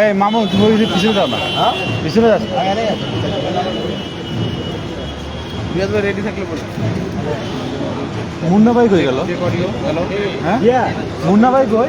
এই মামু তুমি পিছনে যাও না। পিছনে যাও রেডি থাকলে বলো। মুন্না ভাই কই গেল? হ্যাঁ? মুন্না ভাই কই?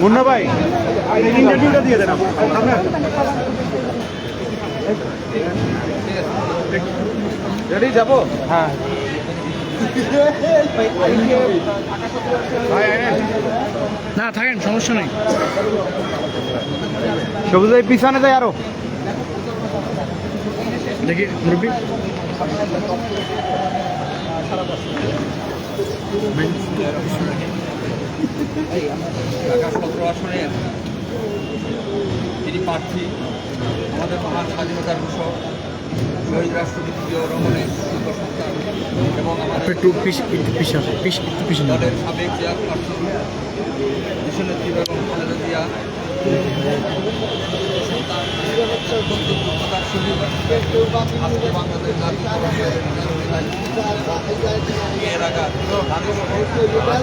মুন্না ভাই ইন্টারভিউটা দিয়ে দেন রেডি যাব? হ্যাঁ। না থাকেন সমস্যা নেই। সবুজ ভাই পিছনে যায় আরও। দেখি মুরব্বী ঢাকা সতেরো আসনের যিনি প্রার্থী আমাদের মহান স্বাধীনতার ঘোষক শহীদ রাষ্ট্রপতি জিয়াউর রহমানের সন্তান এবং আমাদের দলের সাবেক চেয়ারপারসন দেশনেত্রী বেগম খালেদা জিয়া সন্তান অত্যন্ত সহিত আজকে বাংলাদেশ জাতীয়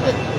এই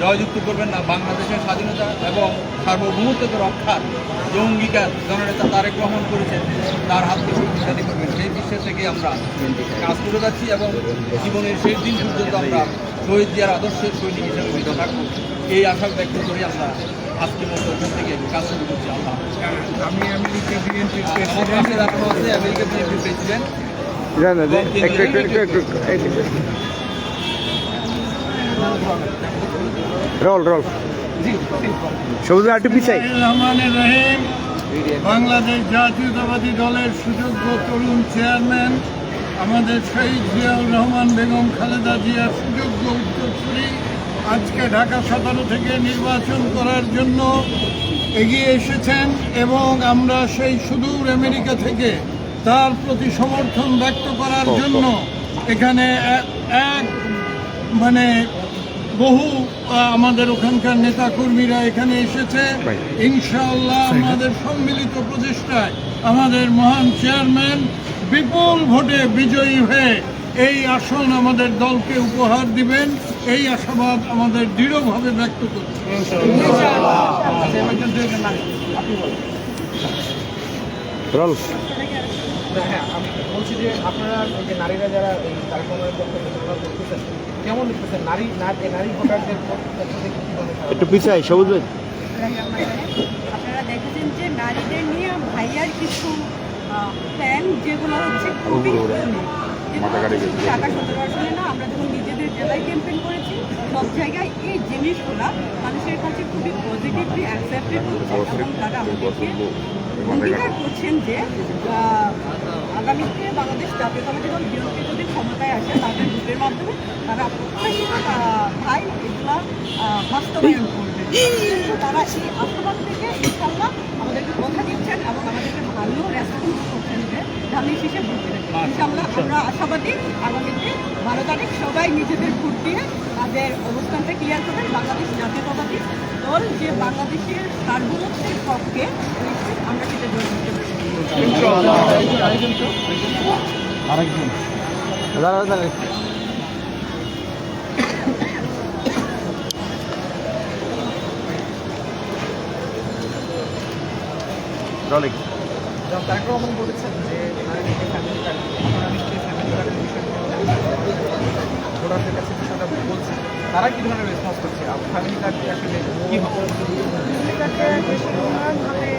জয়যুক্ত করবেন না বাংলাদেশের স্বাধীনতা এবং সার্বভৌমত্বকে রক্ষার যে অঙ্গীকার জননেতা তারেক গ্রহণ করেছেন তার হাত হাতকে শক্তিশালী করবেন। সেই বিশ্বাস থেকে আমরা কাজ করে যাচ্ছি এবং জীবনের শেষ দিন পর্যন্ত আমরা শহীদ জিয়ার আদর্শের সৈনিক হিসেবে হইতে থাকব। এই আশা ব্যক্ত করে আমরা আজকে মতো ওখান থেকে কাজ শুরু করছি। আল্লাহ আমি আমেরিকা প্রেসিডেন্ট একটু একটু একটু একটু রোল রোল। সবুজ একটু পিছাই। রহমানের রহিম বাংলাদেশ জাতীয়তাবাদী দলের সুযোগ্য তরুণ চেয়ারম্যান আমাদের শহীদ জিয়াউর রহমান বেগম খালেদা জিয়ার সুযোগ্য উত্তরসূরি আজকে ঢাকা সতেরো থেকে নির্বাচন করার জন্য এগিয়ে এসেছেন এবং আমরা সেই সুদূর আমেরিকা থেকে তার প্রতি সমর্থন ব্যক্ত করার জন্য এখানে এক মানে বহু আমাদের ওখানকার নেতা কর্মীরা এখানে এসেছে। ইনশাআল্লাহ আমাদের সম্মিলিত প্রচেষ্টায় আমাদের মহান চেয়ারম্যান বিপুল ভোটে বিজয়ী হয়ে এই আসন আমাদের দলকে উপহার দিবেন। এই আশাবাদ আমাদের দৃঢ়ভাবে ব্যক্ত করছি। রোল হ্যাঁ আমি বলছি যে আপনারা যে নারীরা যারা এই কার্যক্রমের পক্ষে প্রচারণা করতেছেন কেমন লিখতেছেন নারী নারী ভোটারদের মনে হয়? একটু পিছাই সবুজ আপনারা দেখেছেন যে নারীদের নিয়ে ভাইয়ার কিছু প্ল্যান যেগুলো হচ্ছে খুবই শুধু ঢাকা সদর না আমরা যখন নিজেদের জেলায় ক্যাম্পেইন করেছি সব জায়গায় এই জিনিসগুলো মানুষের কাছে খুবই পজিটিভলি অ্যাকসেপ্টেড হচ্ছে এবং তারা আমাদেরকে অঙ্গীকার করছেন যে আগামীতে বাংলাদেশ জাতীয়তাবাদী দল বিএনপি যদি ক্ষমতায় আসে, তাদের গ্রুপের মাধ্যমে তারা প্রত্যাশিত ভাই, এগুলো বাস্তবায়ন করবে। তারা এই থেকে ইনশাল্লাহ আমাদেরকে কথা দিচ্ছেন এবং আমাদেরকে ভালো রেসপন্স করছেন যে ধানের শীষে দেবেন ইনশাল্লাহ আমরা আশাবাদী আগামীতে বারো তারিখ সবাই নিজেদের ভোট দিয়ে তাদের অবস্থানটা ক্লিয়ার করবেন বাংলাদেশ জাতীয়তাবাদী দল যে বাংলাদেশের সার্বভৌমত্বের পক্ষে আমরা সেটা জয় করতে পারি আরেকজন। দাঁড়া দাঁড়া রলিং যেমন তারেক রহমান বলেছেন যে ফ্যামিলি কার্ড আপনারা নিশ্চয়ই ফ্যামিলি কার্ড বিষয়টা ভোটারদের কাছে বিষয়টা বলছেন তারা কি ধরনের রেসপন্স করছে? ফ্যামিলি কার্ড আসলে কি হবে? এটাকে বেশ উন্নয়নভাবে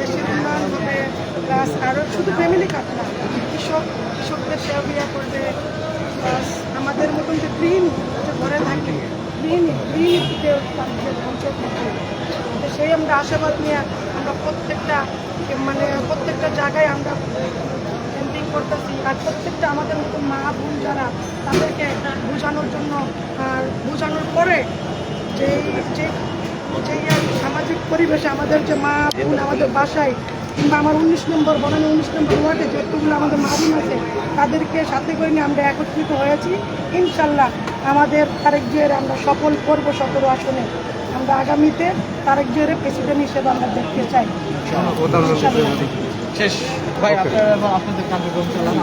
দেশের উন্নয়ন হবে প্লাস আরও শুধু ফ্যামিলি কাজ না কৃষক কৃষকদের সেবা করবে প্লাস আমাদের মতন যে গৃহিণী যে ঘরে থাকে গৃহিণী গৃহিণীকে তাদের বঞ্চিত করতে হবে। তো সেই আমরা আশাবাদ নিয়ে আমরা প্রত্যেকটা মানে প্রত্যেকটা জায়গায় আমরা ক্যাম্পিং করতেছি। আর প্রত্যেকটা আমাদের মতো মা বোন যারা, তাদেরকে বোঝানোর জন্য, আর বোঝানোর পরে যে যে যে আর সামাজিক পরিবেশে আমাদের যে মা বোন আমাদের বাসায়, কিংবা আমার উনিশ নম্বর, বনানী উনিশ নম্বর ওয়ার্ডে যতগুলো আমাদের মা বোন আছে, তাদেরকে সাথে করে নিয়ে আমরা একত্রিত হয়েছি। ইনশাল্লাহ আমাদের আরেক জিয়ার আমরা সফল করব সতেরো আসনে। আমরা আগামীতে তারেক জোরে প্রেসিডেন্ট হিসেবে আমরা দেখতে চাই। শেষ। ভাই আপনাদের কার্যক্রম চালান।